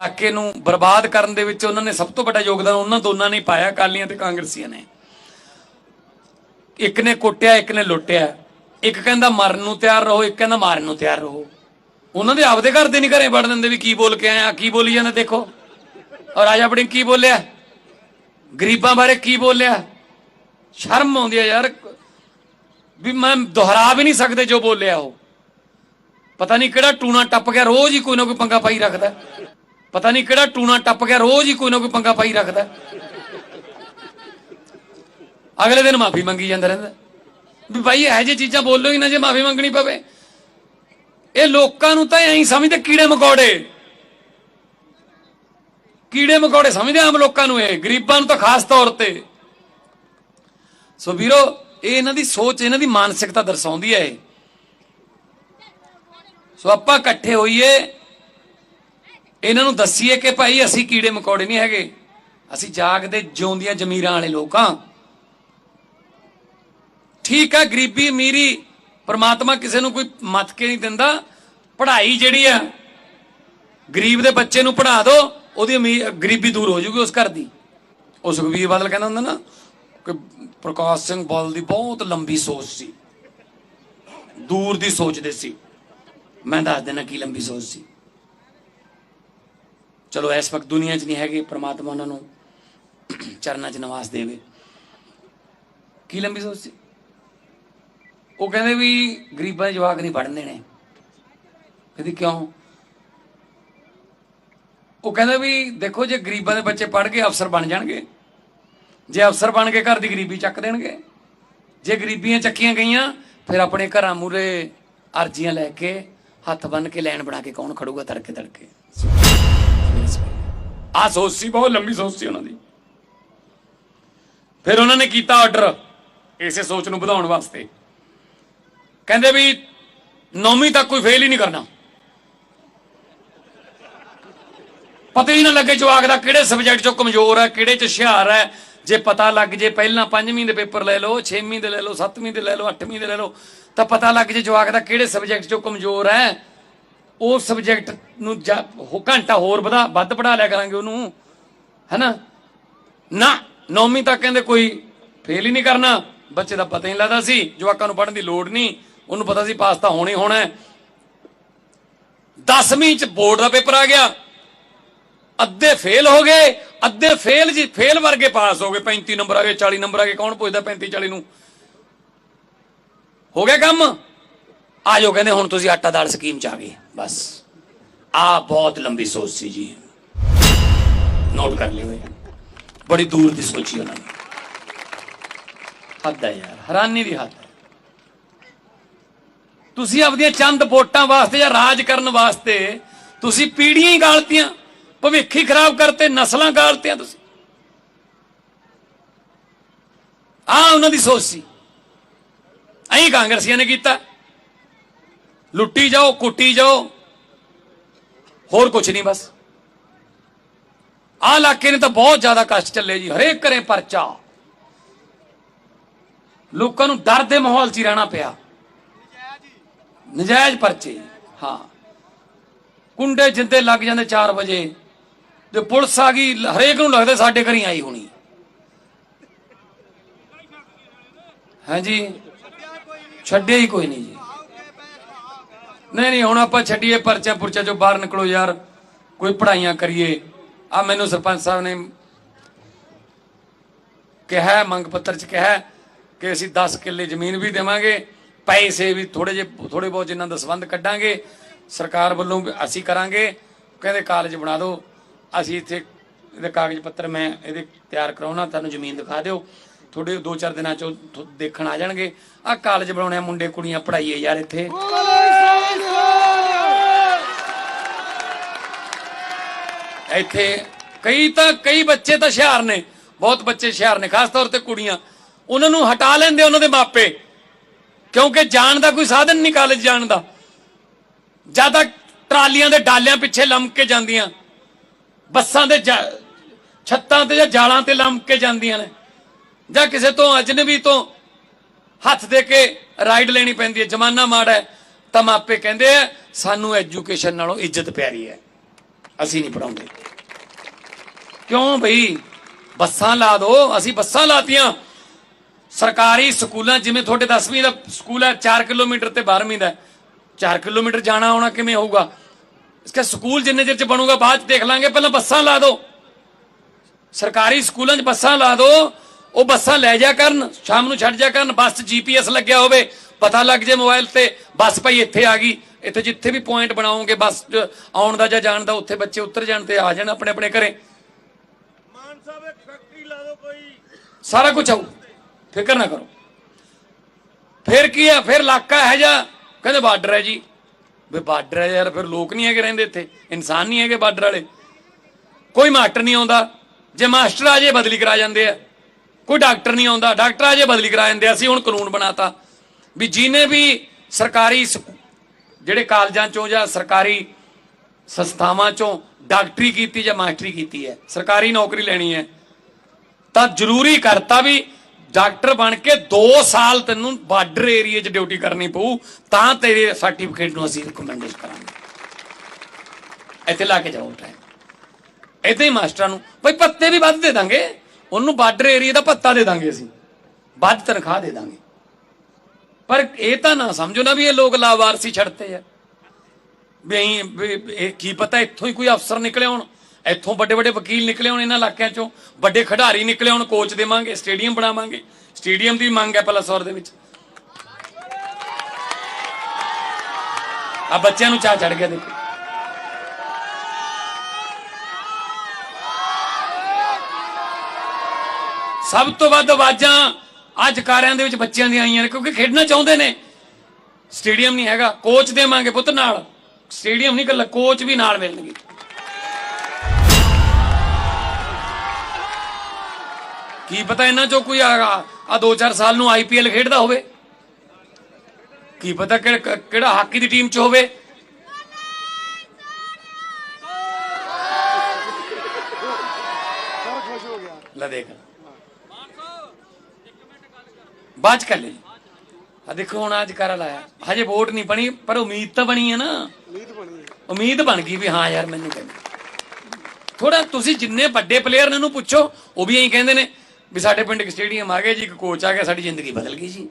ਇਲਾਕੇ ਨੂੰ ਬਰਬਾਦ ਕਰਨ ਦੇ ਵਿੱਚ ਉਹਨਾਂ ਨੇ ਸਭ ਤੋਂ ਵੱਡਾ ਯੋਗਦਾਨ ਉਹਨਾਂ ਦੋਨਾਂ ਨੇ ਪਾਇਆ, ਅਕਾਲੀਆਂ ਤੇ ਕਾਂਗਰਸੀਆਂ ਨੇ। ਇੱਕ ਨੇ ਕੁੱਟਿਆ, ਇੱਕ ਨੇ ਲੁੱਟਿਆ। ਇੱਕ ਕਹਿੰਦਾ ਮਰਨ ਨੂੰ ਤਿਆਰ ਰਹੋ, ਇੱਕ ਕਹਿੰਦਾ ਮਾਰਨ ਨੂੰ ਤਿਆਰ ਰਹੋ। ਉਹਨਾਂ ਦੇ ਆਪਦੇ ਘਰ ਦੇ ਨਹੀਂ ਘਰੇ ਵੜ ਦਿੰਦੇ ਵੀ ਕੀ ਬੋਲ ਕੇ ਆਇਆ, ਕੀ ਬੋਲੀ ਜਾਂਦਾ, ਦੇਖੋ। ਔਰ ਰਾਜਾ ਬੜਿੰਗ ਕੀ ਬੋਲਿਆ? ਗਰੀਬਾਂ ਬਾਰੇ ਕੀ ਬੋਲਿਆ? ਸ਼ਰਮ ਆਉਂਦੀ ਹੈ ਯਾਰ। ਵੀ ਮੈਂ ਦੁਹਰਾ ਵੀ ਨਹੀਂ ਸਕਦੇ ਜੋ ਬੋਲਿਆ ਉਹ। ਪਤਾ ਨਹੀਂ ਕਿਹੜਾ ਟੂਣਾ ਟੱਪ ਗਿਆ, ਰੋਜ਼ ਹੀ ਕੋਈ ਨਾ ਕੋਈ ਪੰਗਾ ਪਾਈ ਰੱਖਦਾ। ਪਤਾ ਨਹੀਂ ਕਿਹੜਾ ਟੂਣਾ ਟੱਪ ਗਿਆ, ਰੋਜ਼ ਹੀ ਕੋਈ ਨਾ ਕੋਈ ਪੰਗਾ ਪਾਈ ਰੱਖਦਾ। ਅਗਲੇ ਦਿਨ ਮਾਫੀ ਮੰਗੀ ਜਾਂਦਾ ਰਹਿੰਦਾ। ਵੀ ਭਾਈ ਇਹੋ ਜਿਹੀ ਚੀਜ਼ਾਂ ਬੋਲੋ ਹੀ ਨਾ ਜੇ ਮਾਫੀ ਮੰਗਣੀ ਪਵੇ। ਇਹ ਲੋਕਾਂ ਨੂੰ ਤਾਂ ਐਂ ਸਮਝਦੇ ਕੀੜੇ ਮਕੌੜੇ। ਕੀੜੇ ਮਕੌੜੇ ਸਮਝਦੇ ਆਮ ਲੋਕਾਂ ਨੂੰ ਇਹ, ਗਰੀਬਾਂ ਨੂੰ ਤਾਂ ਖਾਸ ਤੌਰ ਤੇ। ਸੋ ਵੀਰੋ, ਇਹ ਇਹਨਾਂ ਦੀ ਸੋਚ, ਇਹਨਾਂ ਦੀ ਮਾਨਸਿਕਤਾ ਦਰਸਾਉਂਦੀ ਹੈ ਇਹ। ਸੋ ਆਪਾਂ ਇਕੱਠੇ ਹੋਈਏ ਇਹਨਾਂ ਨੂੰ ਦੱਸੀਏ ਕਿ ਭਾਈ ਅਸੀਂ ਕੀੜੇ ਮਕੌੜੇ ਨਹੀਂ ਹੈਗੇ। ਅਸੀਂ ਜਾਗਦੇ ਜਿਉਂਦੀਆਂ ਜ਼ਮੀਰਾਂ ਵਾਲੇ ਲੋਕ ਲੋਕਾਂ ਠੀਕ ਆ ਗਰੀਬੀ ਅਮੀਰੀ ਪਰਮਾਤਮਾ ਕਿਸੇ ਨੂੰ ਕੋਈ ਮੱਤ ਕੇ ਨਹੀਂ ਦਿੰਦਾ। ਪੜ੍ਹਾਈ ਜਿਹੜੀ ਆ ਗਰੀਬ ਦੇ ਬੱਚੇ ਨੂੰ ਪੜ੍ਹਾ ਦਿਓ, ਉਹਦੀ ਅਮੀਰ ਗਰੀਬੀ ਦੂਰ ਹੋ ਜੂਗੀ ਉਸ ਘਰ ਦੀ। ਉਹ ਸੁਖਬੀਰ ਬਾਦਲ ਕਹਿੰਦਾ ਹੁੰਦਾ ਨਾ ਕਿ ਪ੍ਰਕਾਸ਼ ਸਿੰਘ ਬਾਦਲ ਦੀ ਬਹੁਤ ਲੰਬੀ ਸੋਚ ਸੀ। ਦੂਰ ਦੀ ਸੋਚਦੇ ਸੀ। ਮੈਂ ਦੱਸ ਦੇਣਾ ਕੀ ਲੰਬੀ ਸੋਚ ਸੀ। ਚਲੋ ਇਸ ਵਕਤ ਦੁਨੀਆ 'ਚ ਨਹੀਂ ਹੈਗੇ, ਪ੍ਰਮਾਤਮਾ ਉਹਨਾਂ ਨੂੰ ਚਰਨਾਂ 'ਚ ਨਿਵਾਸ ਦੇਵੇ। ਕੀ ਲੰਬੀ ਸੋਚ ਸੀ? ਉਹ ਕਹਿੰਦੇ ਵੀ ਗਰੀਬਾਂ ਦੇ ਜਵਾਕ ਨਹੀਂ ਪੜ੍ਹਨ ਦੇਣੇ। ਕਹਿੰਦੀ ਕਿਉਂ? ਉਹ ਕਹਿੰਦੇ ਵੀ ਦੇਖੋ ਜੇ ਗਰੀਬਾਂ ਦੇ ਬੱਚੇ ਪੜ੍ਹ ਕੇ ਅਫਸਰ ਬਣ ਜਾਣਗੇ, ਜੇ ਅਫਸਰ ਬਣ ਕੇ ਘਰ ਦੀ ਗਰੀਬੀ ਚੱਕ ਦੇਣਗੇ, ਜੇ ਗਰੀਬੀਆਂ ਚੱਕੀਆਂ ਗਈਆਂ, ਫਿਰ ਆਪਣੇ ਘਰਾਂ ਮੂਰੇ ਅਰਜ਼ੀਆਂ ਲੈ ਕੇ, ਹੱਥ ਬੰਨ ਕੇ ਲੈਣ ਬਣਾ ਕੇ ਕੌਣ ਖੜੂਗਾ ਤੜਕੇ ਤੜਕੇ? ਆ ਸੋਚ ਸੀ, ਬਹੁਤ ਲੰਬੀ ਸੋਚ ਸੀ ਉਹਨਾਂ ਦੀ। ਫਿਰ ਉਹਨਾਂ ਨੇ ਕੀਤਾ ਆਰਡਰ ਇਸੇ ਸੋਚ ਨੂੰ ਵਧਾਉਣ ਵਾਸਤੇ। ਕਹਿੰਦੇ ਵੀ ਨੌਵੀਂ ਤੱਕ ਕੋਈ ਫੇਲ ਹੀ ਨਹੀਂ ਕਰਨਾ। ਪਤਾ ਹੀ ਨਾ ਲੱਗੇ ਜਵਾਕ ਦਾ ਕਿਹੜੇ ਸਬਜੈਕਟ ਚੋਂ ਕਮਜ਼ੋਰ ਹੈ, ਕਿਹੜੇ ਚ ਹੁਸ਼ਿਆਰ ਹੈ। ਜੇ ਪਤਾ ਲੱਗ ਜੇ ਪਹਿਲਾਂ ਪੰਜਵੀਂ ਦੇ ਪੇਪਰ ਲੈ ਲਓ, ਛੇਵੀਂ ਦੇ ਲੈ ਲਓ, ਸੱਤਵੀਂ ਦੇ ਲੈ ਲਓ, ਅੱਠਵੀਂ ਦੇ ਲੈ ਲਓ, ਤਾਂ ਪਤਾ ਲੱਗ ਜੇ ਜਵਾਕ ਦਾ ਕਿਹੜੇ ਸਬਜੈਕਟ ਚੋਂ ਕਮਜ਼ੋਰ ਹੈ। ਉਹ ਸਬਜੈਕਟ ਨੂੰ ਜਾ- ਘੰਟਾ ਹੋਰ ਵਧਾ, ਵੱਧ ਪੜਾ ਲਿਆ ਕਰਾਂਗੇ ਉਹਨੂੰ, ਹੈਨਾ? ਨਾ, ਨੌਵੀਂ ਤੱਕ ਕਹਿੰਦੇ ਕੋਈ ਫੇਲ ਹੀ ਨਹੀਂ ਕਰਨਾ। ਬੱਚੇ ਦਾ ਪਤਾ ਹੀ ਨਹੀਂ ਲੱਗਦਾ ਸੀ, ਜਵਾਕਾਂ ਨੂੰ ਪੜਨ ਦੀ ਲੋੜ ਨਹੀਂ, ਉਹਨੂੰ ਪਤਾ ਸੀ ਪਾਸ ਤਾਂ ਹੋਣਾ ਹੀ ਹੋਣਾ ਹੈ। 10ਵੀਂ ਚ ਬੋਰਡ ਦਾ ਪੇਪਰ ਆ ਗਿਆ। ਅੱਧੇ ਫੇਲ ਹੋ ਗਏ, ਅੱਧੇ ਫੇਲ ਜੀ ਫੇਲ ਵਰਗੇ ਪਾਸ ਹੋ ਗਏ। 35 ਨੰਬਰ ਆ ਗਏ 40 ਨੰਬਰ ਆ ਗਏ, ਕੌਣ ਪੁੱਛਦਾ 35 40 ਨੂੰ? ਹੋ ਗਿਆ ਕੰਮ? ਆਜੋ ਕਹਿੰਦੇ ਹੁਣ ਤੁਸੀਂ ਆਟਾ ਦਾਲ ਸਕੀਮ ਚ ਆ ਗਏ। ਬਸ। ਆ ਬਹੁਤ ਲੰਬੀ ਸੋਚ ਸੀ ਜੀ। ਨੋਟ ਕਰ ਲਿਓ ਬੜੀ ਦੂਰ ਦੀ ਸੋਚੀ ਉਹਨਾਂ ਨੇ। ਹੱਦ ਹੈ ਯਾਰ, ਹੈਰਾਨੀ ਦੀ ਹੱਦ ਹੈ। ਤੁਸੀਂ ਆਪਣੀਆਂ ਚੰਦ ਵੋਟਾਂ ਵਾਸਤੇ ਜਾਂ ਰਾਜ ਕਰਨ ਵਾਸਤੇ ਤੁਸੀਂ ਪੀੜੀਆਂ ਹੀ ਗਾਲਤੀਆਂ, ਭਵਿੱਖ ਹੀ ਖਰਾਬ ਕਰਤੇ, ਨਸਲਾਂ ਗਾਲਤੀਆਂ ਤੁਸੀਂ। ਆ ਉਹਨਾਂ ਦੀ ਸੋਚ ਸੀ। ਐਂ ਕਾਂਗਰਸੀਆਂ ਨੇ ਕੀਤਾ। ਲੁੱਟੀ ਜਾਓ, ਕੁੱਟੀ ਜਾਓ। ਹੋਰ ਕੁਝ ਨਹੀਂ ਬਸ। ਆ ਇਲਾਕੇ ਨੇ ਤਾਂ ਬਹੁਤ ਜ਼ਿਆਦਾ ਕਸ਼ਟ ਚੱਲੇ ਜੀ, ਹਰੇਕ ਘਰੇ ਪਰਚਾ। ਲੋਕਾਂ ਨੂੰ ਡਰ ਦੇ ਮਾਹੌਲ 'ਚ ਹੀ ਰਹਿਣਾ ਪਿਆ। ਨਜਾਇਜ਼ ਪਰਚੇ, ਹਾਂ। ਕੁੰਡੇ ਜਿੰਦੇ ਲੱਗ ਜਾਂਦੇ 4 ਵਜੇ, ਤੇ ਪੁਲਿਸ ਆ ਗਈ, ਹਰੇਕ ਨੂੰ ਲੱਗਦਾ ਸਾਡੇ ਘਰੀ ਆਈ ਹੋਣੀ। ਹਾਂਜੀ ਛੱਡਿਆ ਹੀ ਕੋਈ ਨਹੀਂ ਜੀ। ਨਹੀਂ ਨਹੀਂ, ਹੁਣ ਆਪਾਂ ਛੱਡੀਏ ਪਰਚਾ ਪੁਰਚਾ ਚੋਂ ਬਾਹਰ ਨਿਕਲੋ ਯਾਰ। ਕੋਈ ਪੜਾਈਆਂ ਕਰੀਏ। ਆ ਮੈਨੂੰ ਸਰਪੰਚ ਸਾਹਿਬ ਨੇ ਕਿਹਾ, ਮੰਗ ਪੱਤਰ ਚ ਕਿਹਾ ਕਿ ਅਸੀਂ 10 ਕਿੱਲੇ ਜ਼ਮੀਨ ਵੀ ਦੇਵਾਂਗੇ, ਪੈਸੇ ਵੀ ਥੋੜੇ ਜਿਹੇ ਥੋੜੇ ਬਹੁਤ ਜਿੰਨਾਂ ਦਾ ਸੰਬੰਧ ਕੱਢਾਂਗੇ। ਸਰਕਾਰ ਵੱਲੋਂ ਅਸੀਂ ਕਰਾਂਗੇ। ਕਹਿੰਦੇ ਕਾਲਜ ਬਣਾ ਦਿਓ। ਅਸੀਂ ਇੱਥੇ ਇਹਦੇ ਕਾਗਜ਼ ਪੱਤਰ ਮੈਂ ਇਹਦੇ ਤਿਆਰ ਕਰਾਉਣਾ, ਤੁਹਾਨੂੰ ਜ਼ਮੀਨ ਦਿਖਾ ਦਿਓ। ਥੋੜੇ ਦੋ ਚਾਰ ਦਿਨਾਂ ਚ ਦੇਖਣ ਆ ਜਾਣਗੇ। ਆ ਕਾਲਜ ਬਣਾਉਣੇ ਆ ਮੁੰਡੇ ਕੁੜੀਆਂ ਪੜਾਈਏ ਯਾਰ ਇੱਥੇ। ਇੱਥੇ ਕਈ ਤਾਂ, ਕਈ ਬੱਚੇ ਤਾਂ ਹੁਸ਼ਿਆਰ ਨੇ, ਬਹੁਤ ਬੱਚੇ ਹੁਸ਼ਿਆਰ ਨੇ, ਖਾਸ ਤੌਰ ਤੇ ਕੁੜੀਆਂ। ਉਹਨਾਂ ਨੂੰ ਹਟਾ ਲੈਂਦੇ ਉਹਨਾਂ ਦੇ ਮਾਪੇ, ਕਿਉਂਕਿ ਜਾਣ ਦਾ ਕੋਈ ਸਾਧਨ ਨਹੀਂ ਕਾਲਜ ਜਾਣ ਦਾ। ਜ਼ਿਆਦਾ ਟਰਾਲੀਆਂ ਦੇ ਡਾਲਿਆਂ ਪਿੱਛੇ ਲੰਮਕ ਕੇ ਜਾਂਦੀਆਂ, ਬੱਸਾਂ ਦੇ ਜਾ- ਛੱਤਾਂ ਤੇ ਜਾਂ ਜਾਲਾਂ ਤੇ ਲੰਮਕ ਕੇ ਜਾਂਦੀਆਂ ਨੇ। ਜਾਂ ਕਿਸੇ ਤੋਂ ਅਜਨਬੀ ਤੋਂ ਹੱਥ ਦੇ ਕੇ ਰਾਈਡ ਲੈਣੀ ਪੈਂਦੀ ਹੈ। ਜਮਾਨਾ ਮਾੜਾ ਹੈ, ਤਾਂ ਮਾਪੇ ਕਹਿੰਦੇ ਆ, ਸਾਨੂੰ ਐਜੂਕੇਸ਼ਨ ਨਾਲੋਂ ਇੱਜ਼ਤ ਪਿਆਰੀ ਹੈ। ਅਸੀਂ ਨਹੀਂ ਪੜਾਉਂਦੇ ਕਿਉਂ ਬਈ? ਬੱਸਾਂ ਲਾ ਦੋ, ਅਸੀਂ ਬੱਸਾਂ ਲਾਤੀਆਂ। ਸਰਕਾਰੀ ਸਕੂਲਾਂ, ਜਿਵੇਂ ਤੁਹਾਡੇ 10ਵੀਂ ਦਾ ਸਕੂਲ ਹੈ 4 ਕਿਲੋਮੀਟਰ ਤੇ 12ਵੀਂ ਦਾ 4 ਕਿਲੋਮੀਟਰ ਜਾਣਾ ਆਉਣਾ ਕਿਵੇਂ ਹੋਊਗਾ? ਇਸਕਾ ਸਕੂਲ ਜਿੰਨੇ ਚਿਰ ਚ ਬਣੂਗਾ, ਬਾਅਦ ਚ ਦੇਖ ਲਾਂਗੇ। ਪਹਿਲਾਂ ਬੱਸਾਂ ਲਾ ਦਿਓ ਸਰਕਾਰੀ ਸਕੂਲਾਂ 'ਚ ਬੱਸਾਂ ਲਾ ਦਿਓ ਉਹ ਬੱਸਾਂ ਲੈ ਜਾ ਕਰਨ, ਸ਼ਾਮ ਨੂੰ ਛੱਡ ਜਾ ਕਰਨ, ਬੱਸ 'ਚ ਜੀਪੀਐਸ ਲੱਗਿਆ ਹੋਵੇ, ਪਤਾ ਲੱਗ ਜੇ ਮੋਬਾਈਲ ਤੇ, ਬੱਸ ਭਾਈ ਇੱਥੇ ਆ ਗਈ। ਇੱਥੇ ਜਿੱਥੇ ਵੀ ਪੁਆਇੰਟ ਬਣਾਓਗੇ ਬੱਸ ਆਉਣ ਦਾ ਜਾਂ ਜਾਣ ਦਾ ਉੱਥੇ ਬੱਚੇ ਉਤਰ ਜਾਣ ਤੇ ਆ ਜਾਣ ਆਪਣੇ ਆਪਣੇ ਘਰੇ। ਮਾਨ ਸਾਹਿਬ ਇੱਕ ਫੈਕਟਰੀ ਲਾ ਦਿਓ ਕੋਈ। ਸਾਰਾ ਕੁਝ ਆਊ। ਫਿਕਰ ਨਾ ਕਰੋ। ਫਿਰ ਕੀ ਹੈ ਫਿਰ ਇਲਾਕਾ ਹੈ ਜਾਂ ਕਹਿੰਦੇ ਬਾਰਡਰ ਹੈ ਜੀ। ਵੀ ਬਾਰਡਰ ਹੈ ਯਾਰ ਫਿਰ ਲੋਕ ਨਹੀਂ ਹੈਗੇ ਰਹਿੰਦੇ ਇੱਥੇ। ਇਨਸਾਨ ਨਹੀਂ ਹੈਗੇ ਬਾਰਡਰ ਵਾਲੇ। ਕੋਈ ਮਾਸਟਰ ਨਹੀਂ ਆਉਂਦਾ। ਜੇ ਮਾਸਟਰ ਆ ਜੇ ਬਦਲੀ ਕਰਾ ਜਾਂਦੇ ਆ। ਕੋਈ ਡਾਕਟਰ ਨਹੀਂ ਆਉਂਦਾ। ਡਾਕਟਰ ਆ ਜੇ ਬਦਲੀ ਕਰਾ ਜਾਂਦੇ। ਅਸੀਂ ਹੁਣ ਕਾਨੂੰਨ ਬਣਾਤਾ। ਵੀ ਜਿਹਨੇ ਵੀ ਸਰਕਾਰੀ ਜਿਹੜੇ ਕਾਲਜਾਂ ਚੋਂ ਜਾਂ ਸਰਕਾਰੀ ਸੰਸਥਾਵਾਂ ਚੋਂ ਡਾਕਟਰੀ ਕੀਤੀ ਜਾਂ ਮਾਸਟਰੀ ਕੀਤੀ ਹੈ, ਸਰਕਾਰੀ ਨੌਕਰੀ ਲੈਣੀ ਹੈ, ਤਾਂ ਜ਼ਰੂਰੀ ਕਰਤਾ ਵੀ ਡਾਕਟਰ ਬਣ ਕੇ 2 ਸਾਲ ਤੈਨੂੰ ਬਾਰਡਰ ਏਰੀਆ 'ਚ ਡਿਊਟੀ ਕਰਨੀ ਪਊ, ਤਾਂ ਤੇਰੇ ਸਰਟੀਫਿਕੇਟ ਨੂੰ ਅਸੀਂ ਰਿਕਮੈਂਡੇਸ਼ਨ ਕਰਾਂਗੇ। ਇੱਥੇ ਲਾ ਕੇ ਜਾਓ ਟਾਈਮ ਇੱਥੇ ਹੀ ਮਾਸਟਰਾਂ ਨੂੰ, ਬਈ ਪੱਤੇ ਵੀ ਵੱਧ ਦੇ ਦਾਂਗੇ, ਉਹਨੂੰ ਬਾਰਡਰ ਏਰੀਆ ਦਾ ਪੱਤਾ ਦੇ ਦਾਂਗੇ ਅਸੀਂ, ਵੱਧ ਤਨਖਾਹ ਦੇ ਦਾਂਗੇ। ਪਰ ਇਹ ਤਾਂ ਨਾ ਸਮਝੋ ਨਾ ਵੀ ਇਹ ਲੋਕ ਲਾਵਾਰਸੀ ਛੱਡਤੇ ਆ। ਵੀ ਅਸੀਂ- ਇਹ ਕੀ ਪਤਾ ਇੱਥੋਂ ਹੀ ਕੋਈ ਅਫਸਰ ਨਿਕਲੇ ਹੋਣ, ਇੱਥੋਂ ਵੱਡੇ ਵੱਡੇ ਵਕੀਲ ਨਿਕਲੇ ਹੋਣ ਇਹਨਾਂ ਇਲਾਕਿਆਂ ਚੋਂ, ਵੱਡੇ ਖਿਡਾਰੀ ਨਿਕਲੇ ਹੋਣ ਕੋਚ ਦੇਵਾਂਗੇ ਸਟੇਡੀਅਮ ਬਣਾਵਾਂਗੇ। ਸਟੇਡੀਅਮ ਦੀ ਮੰਗ ਹੈ ਪਲਸੌਰ ਦੇ ਵਿੱਚ। ਆ ਬੱਚਿਆਂ ਨੂੰ ਚਾਹ ਚੜ ਗਿਆ ਦੇਖੋ। ਸਭ ਤੋਂ ਵੱਧ ਆਵਾਜ਼ਾਂ ਅੱਜ ਕਾਰਿਆਂ ਦੇ ਵਿੱਚ ਬੱਚਿਆਂ ਦੀਆਂ ਆਈਆਂ ਨੇ, ਕਿਉਂਕਿ ਖੇਡਣਾ ਚਾਹੁੰਦੇ ਨੇ। ਸਟੇਡੀਅਮ ਨਹੀਂ ਹੈਗਾ ਕੋਚ ਦੇਵਾਂਗੇ ਪੁੱਤ ਨਾਲ। ਸਟੇਡੀਅਮ ਨਹੀਂ ਕੱਲਾ ਕੋਚ ਵੀ ਨਾਲ ਮਿਲਣਗੇ। ਕੀ ਪਤਾ ਇਹਨਾਂ ਚੋਂ ਕੋਈ ਆ ਆ 2-4 ਸਾਲ ਨੂੰ ਆਈਪੀਐਲ ਖੇਡਦਾ ਹੋਵੇ। ਕੀ ਪਤਾ ਕਿਹੜਾ ਕਿਹੜਾ ਹਾਕੀ ਦੀ ਟੀਮ ਚ ਹੋਵੇ ਲੈ ਦੇਖ ਬਾਅਦ ਚ ਕਰ ਲੈ ਆ ਦੇਖੋ ਹੁਣ ਅੱਜ ਕਰ ਲਾਇਆ। ਹਜੇ ਵੋਟ ਨਹੀਂ ਬਣੀ ਪਰ ਉਮੀਦ ਤਾਂ ਬਣੀ ਹੈ ਨਾ। ਉਮੀਦ ਬਣੀ ਹੈ। ਉਮੀਦ ਬਣ ਗਈ ਵੀ ਹਾਂ ਯਾਰ ਮੈਨੂੰ ਕਹਿੰਦੇ। ਥੋੜਾ ਤੁਸੀਂ ਜਿੰਨੇ ਵੱਡੇ ਪਲੇਅਰ ਨੇ ਉਹਨੂੰ ਪੁੱਛੋ ਉਹ ਵੀ ਐਂ ਕਹਿੰਦੇ ਨੇ ਵੀ ਸਾਡੇ ਪਿੰਡ ਇੱਕ ਸਟੇਡੀਅਮ ਆ ਗਿਆ ਜੀ ਇੱਕ ਕੋਚ ਆ ਗਿਆ ਸਾਡੀ ਜ਼ਿੰਦਗੀ ਬਦਲ ਗਈ ਜੀ।